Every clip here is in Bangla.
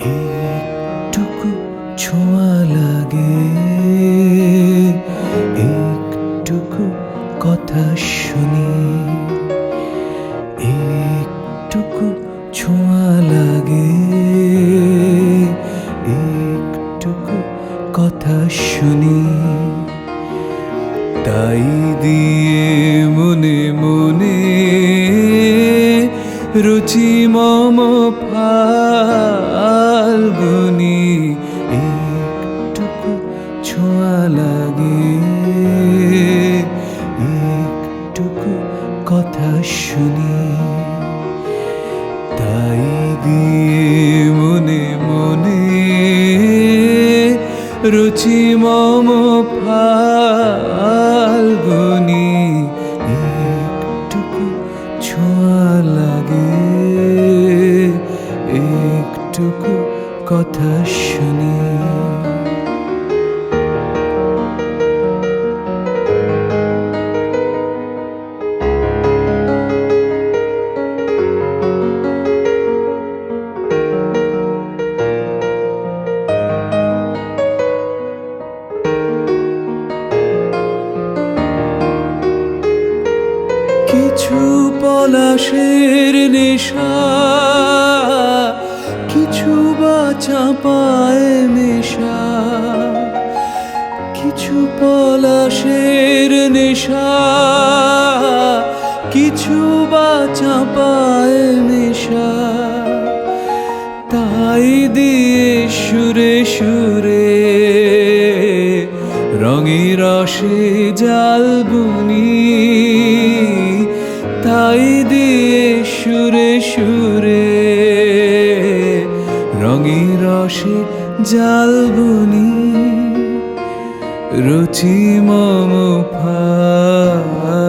একটুকু ছোঁয়া লাগে। একটুকু কথা শুনি। একটুকু ছোঁয়া লাগে। একটুকু কথা শুনি। তাই দিয়ে মনে মনে রুচি মম ফাল্গুনি, একটুকু ছোঁয়া লাগে। একটুকু কথা শুনি। তাই দিয়ে মনে মনে রুচি মম ফাল্গুনি পলাশের নেশা, কিছু বা চাপায় মেশা কিছু পলাশের নেশা, কিছু বা চাপায় মেশা তাই দিয়ে সুরে সুরে রঙে রসে জাল বুনি জাল বুনি রুচি মম ফাল্গুনি।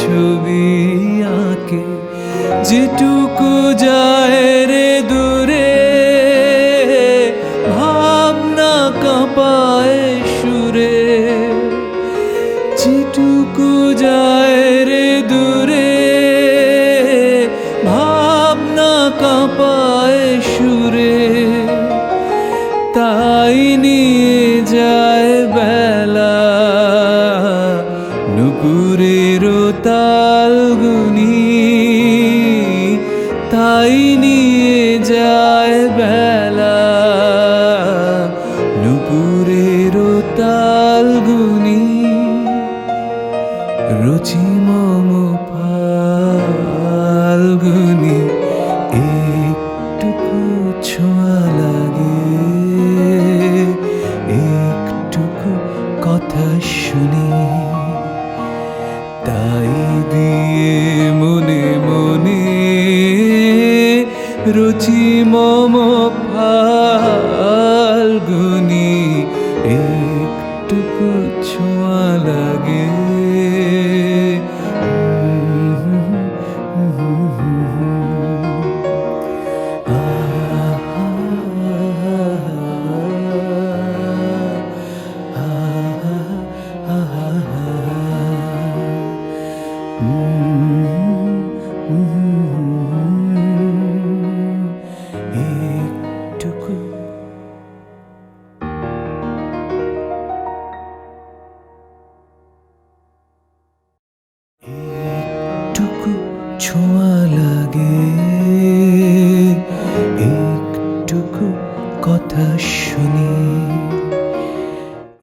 ছবি আঁকে, যেটুকু যায় রে দূরে, ভাবনা কাঁপায় সুরে। যেটুকু যায় রে দূরে, ভাবনা কাঁপায় সুরে। তাই নিয়ে তাই নিয়ে যায় বেলা। নুপুরের তালগুনি রুচি মম ফাল্গুনি রুচি মম ফাল্গুনি একটু ছোঁয়া